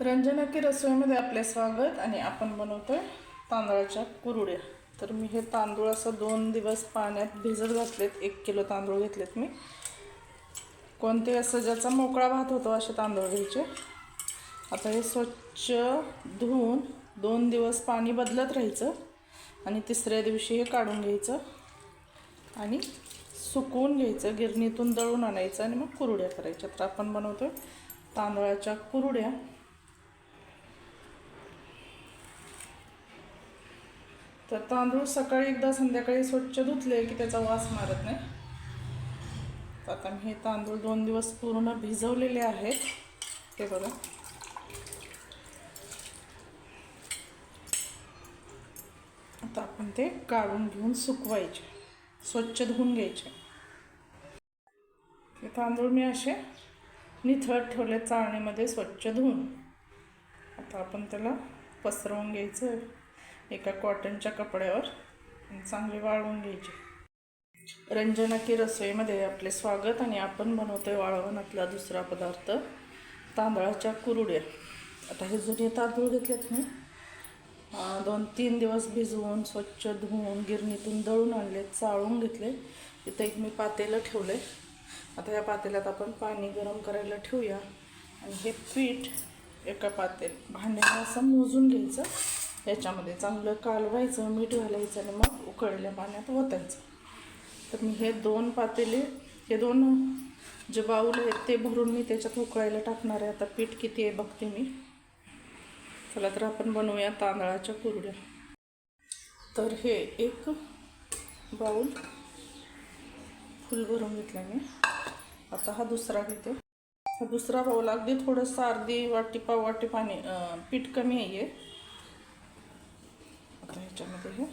रंजना की रसोईमध्ये आपले स्वागत आणि आपण बनवतोय तांदळाच्या कुरुड्या. तर मी हे तांदूळ असं दोन दिवस पाण्यात भिजत घातलेत. एक किलो तांदूळ घेतलेत मी. कोणते असं ज्याचा मोकळा भात होतो असे तांदूळ घ्यायचे. आता हे स्वच्छ धुवून दोन दिवस पाणी बदलत राहायचं आणि तिसऱ्या दिवशी हे काढून घ्यायचं आणि सुकवून घ्यायचं गिरणीतून दळून आणायचं आणि मग कुरुड्या करायच्या. तर आपण बनवतोय तांदळाच्या कुरुड्या. तर तांदूळ सकाळी एकदा संध्याकाळी स्वच्छ धुतले की त्याचा वास मारत नाही. तर आता मी हे तांदूळ दोन दिवस पूर्ण भिजवलेले आहेत. ते बघा. आता आपण ते काढून घेऊन सुकवायचे. स्वच्छ धुवून घ्यायचे. हे तांदूळ मी असे निथळत ठेवले चाळणीमध्ये स्वच्छ धुवून. आता आपण त्याला पसरवून घ्यायचं एका कॉटनच्या कपड्यावर चांगली चांगले वाळवून घ्यायची. रंजना की रसोईमध्ये आपले स्वागत आणि आपण बनवतोय वाळवणातला दुसरा पदार्थ तांदळाच्या कुरुड्या. आता हे जुने तांदूळ घेतलेत मी दोन तीन दिवस भिजवून स्वच्छ धुवून गिरणीतून दळून आणले चाळून घेतले. इथं एक मी पातेलं ठेवले आता या पातेल्यात आपण पाणी गरम करायला ठेवूया. आणि हे पीठ एका पातेल भांड्याने असं मोजून घ्यायचं. याच्यामध्ये चांगलं कालवायचं मीठ घालायचं आणि मग उकळलेल्या पाण्यात ओतायचं. तर मी हे दोन पातेले हे दोन जे बाऊल आहेत ते भरून मी त्याच्यात उकळायला टाकणार आहे. आता पीठ किती आहे बघते मी. चला तर आपण बनवूया तांदळाच्या कुरड्या. तर हे एक बाऊल फुल भरून घेतला मी. आता हा दुसरा घेते. हा दुसरा बाऊल अगदी थोडंसं अर्धी वाटी पाव वाटी पाणी पीठ कमी आहे. आता ह्याच्यामध्ये हे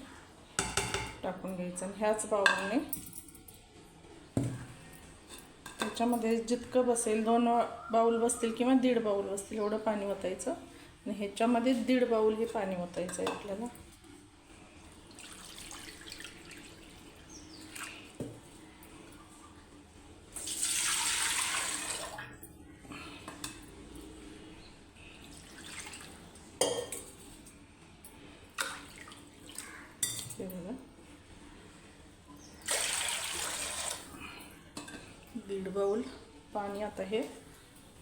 टाकून घ्यायचं. आणि ह्याच बाऊलने त्याच्यामध्ये जितकं बसेल दोन बाऊल बसतील किंवा दीड बाऊल बसतील एवढं पाणी ओतायचं. आणि ह्याच्यामध्ये दीड बाऊल हे पाणी ओतायचं आहे आपल्याला हे बघा दीड बाऊल पाणी आता हे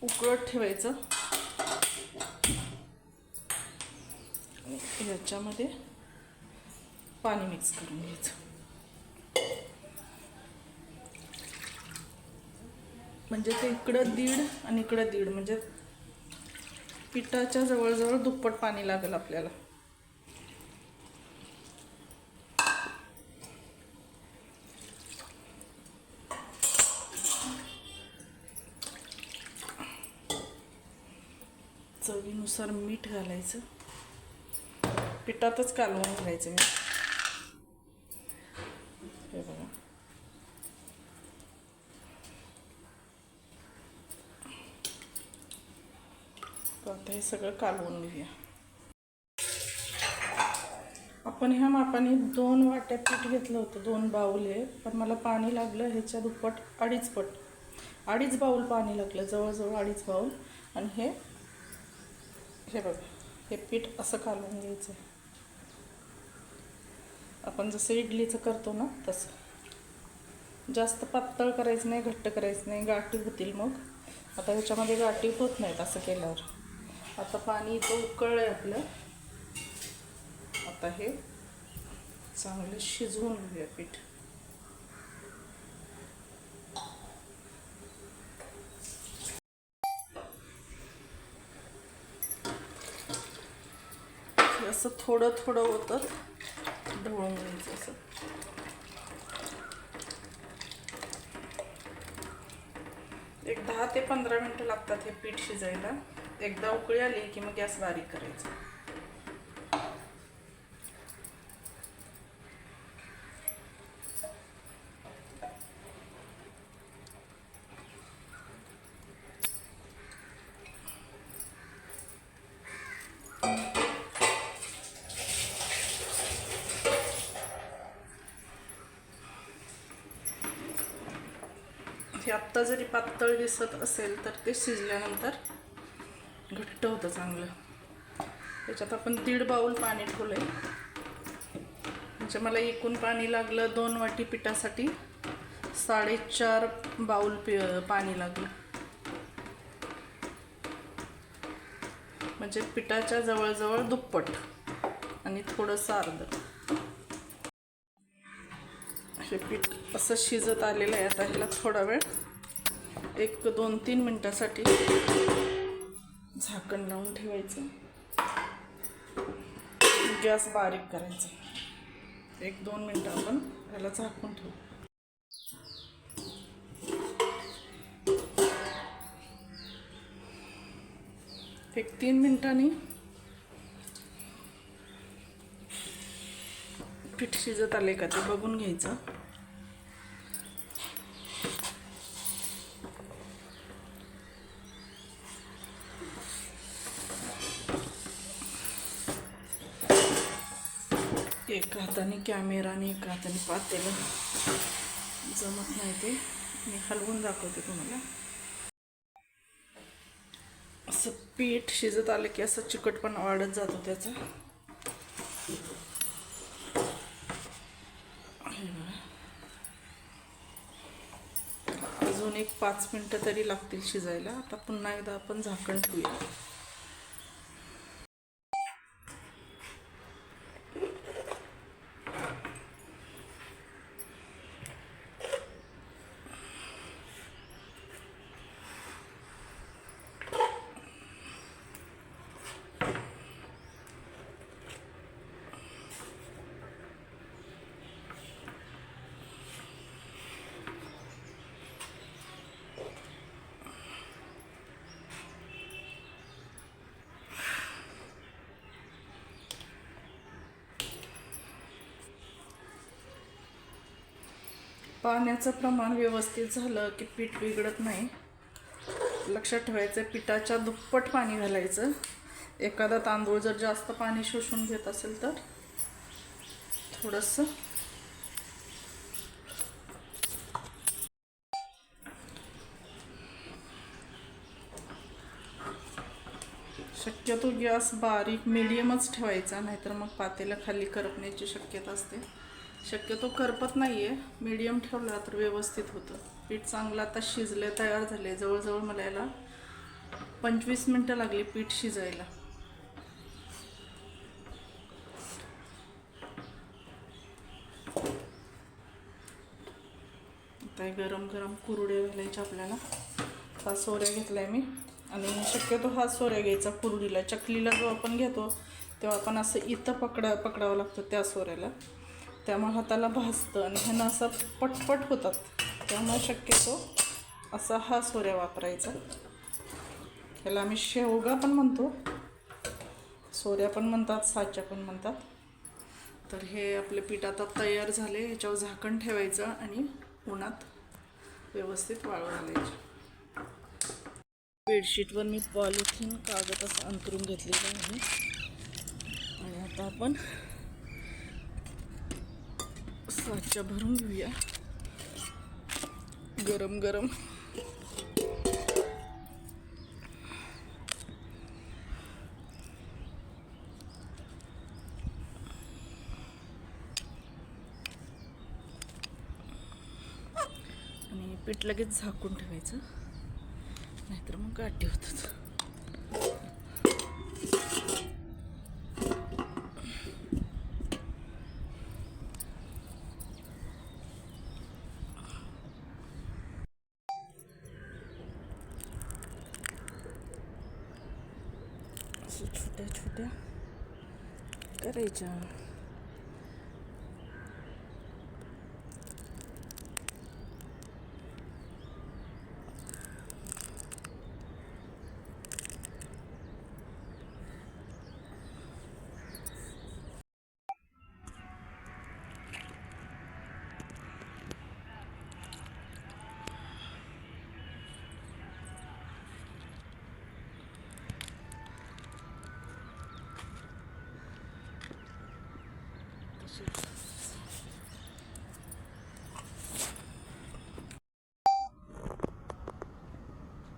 उकळत ठेवायचं. याच्यामध्ये ह्याच्यामध्ये पाणी मिक्स करून घ्यायचं. म्हणजे ते इकडं दीड आणि इकडं दीड म्हणजे पिठाच्या जवळजवळ दुप्पट पाणी लागेल आपल्याला. चवीनुसार मीठ घालायचं. पिठातच कालवून घालायचं मी. हे बघा. आता हे सगळं कालवून घेऊया. आपण ह्या मापाने दोन वाट्या पीठ घेतलं होतं दोन बाऊल हे. पण मला पाणी लागलं ह्याच्या दुप्पट अडीच पट. अडीच बाऊल पाणी लागलं जवळजवळ अडीच बाऊल आणि हे हे बघा हे पीठ असं कालवून घ्यायचं आपण जसं इडलीचं करतो ना तसं. जास्त पातळ करायचं नाही घट्ट करायचं नाही गाठी होतील मग. आता ह्याच्यामध्ये गाठी होत नाहीत असं केल्यावर. आता पाणी इथं उकळलं आहे आपलं. आता हे चांगलं शिजवून घेऊया पीठ हे असं थोडं थोडं होतं ढवळून घ्यायचं असं. एक दहा ते पंधरा मिनटं लागतात हे पीठ शिजायला. एकदा उकळी आली की मग गॅस बारीक करायचा. हे आत्ता जरी पातळ दिसत असेल तर ते शिजल्यानंतर घट्ट होतं चांगलं. त्याच्यात आपण दीड बाऊल पाणी ठेवलं आहे म्हणजे मला एकूण पाणी लागलं दोन वाटी पिठासाठी साडेचार बाऊल पि पाणी लागलं. म्हणजे पिठाच्या जवळजवळ दुप्पट आणि थोडंसं अर्ध. हे पीठ असं शिजत आलेलं आहे आता ह्याला थोडा वेळ एक दोन तीन मिनटासाठी झाकण लावून ठेवायचं. गॅस बारीक करायचा. एक दोन मिनटं आपण ह्याला झाकून ठेवू. एक तीन मिनटांनी पीठ शिजत आले का ते बघून घ्यायचं. एक हाताने कॅमेरा आणि एका हाताने पातेलं जमत नाही ते. मी हलवून दाखवते तुम्हाला. असं पीठ शिजत आलं की असं चिकटपणा वाढत जातो त्याचा. अजून एक पाच मिनटं तरी लागतील शिजायला. आता पुन्हा एकदा आपण झाकण ठेवूया. पाण्याचं प्रमाण व्यवस्थित झालं की पीठ बिघडत नाही. लक्षात ठेवायचं पिठाच्या दुप्पट पाणी घालायचं. एखादा तांदूळ जर जास्त पाणी शोषून घेत असेल तर थोडंसं. शक्यतो गॅस बारीक मिडियमच ठेवायचा नाहीतर मग पातेलं खाली करपण्याची शक्यता असते. शक्यतो करपत नाही आहे मीडियम ठेवला तर व्यवस्थित होतं. पीठ चांगलं आता शिजले तयार झाले जवळजवळ मला याला पंचवीस मिनटं लागली पीठ शिजायला. आता गरम गरम कुरडे घालायचे आपल्याला. हा सोऱ्या घेतलाय मी. आणि शक्यतो हा सोऱ्या घ्यायचा कुरडीला. चकलीला जो आपण घेतो तेव्हा आपण असं इथं पकडा पकडावं लागतं त्या सोऱ्याला. त्यामुळे हाताला भाजतं आणि ह्यानं असं पटपट होतात. त्यामुळे शक्यतो असा हा सोऱ्या वापरायचा. ह्याला आम्ही शेवगा पण म्हणतो. सोऱ्या पण म्हणतात साच्या पण म्हणतात. तर हे आपले पीठ आता तयार झाले ह्याच्यावर झाकण ठेवायचं आणि उन्हात व्यवस्थित वाळू घालायचं बेडशीटवर मी पॉलिथिन कागद असं अंतरून घेतलेलं आहे. आणि आता आपण साच्या भरून घेऊया. गरम गरम. आणि पीठ लगेच झाकून ठेवायचं. नाहीतर मग गाठी होतात. करायच्या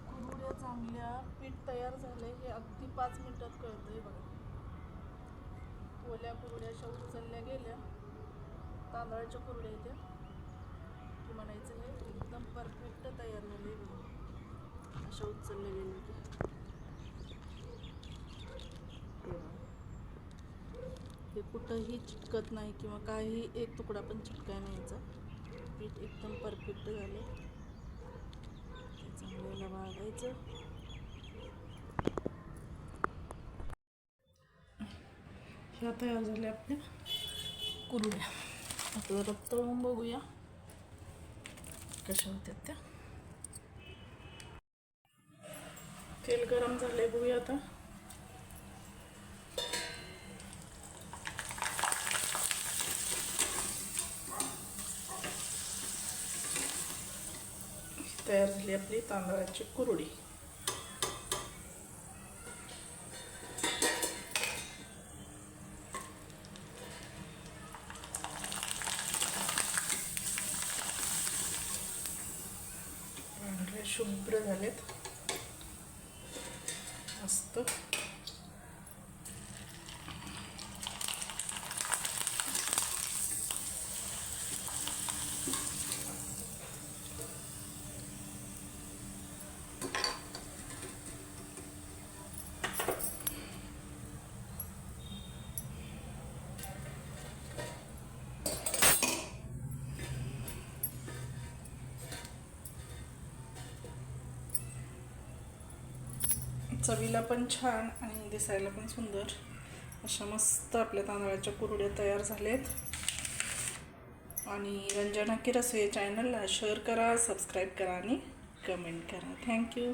कुरड्या चांगल्या पीठ तयार झालं हे अगदी पाच मिनिटात कळतं आहे बघा. ओल्या कुरड्या अशा उचलल्या गेल्या. तांदळाच्या कुरड्या इथे की म्हणायचं हे एकदम परफेक्ट तयार झाले बघा. अशा उचलल्या गेल्या की हे कुठंही चिटकत नाही किंवा काही एक तुकडा पण चिटकाय नाही याचा. पीठ एकदम परफेक्ट झालं चांगल्याला वाढायचं ह्या तयार झाल्या आपल्या कुरड्या. आता जरा तळून बघूया कशा होत्यात त्या. तेल गरम झालंय बघूया आता. तयार झाली आपली तांदळाची कुरडी. शुभ्र झालेत. मस्त. चवीला पण छान आणि दिसायला पण सुंदर. अशा मस्त आपल्या तांदळाच्या कुरड्या तयार झाल्यात आणि रंजना की रसोई चॅनलला शेअर करा सबस्क्राईब करा आणि कमेंट करा. थँक्यू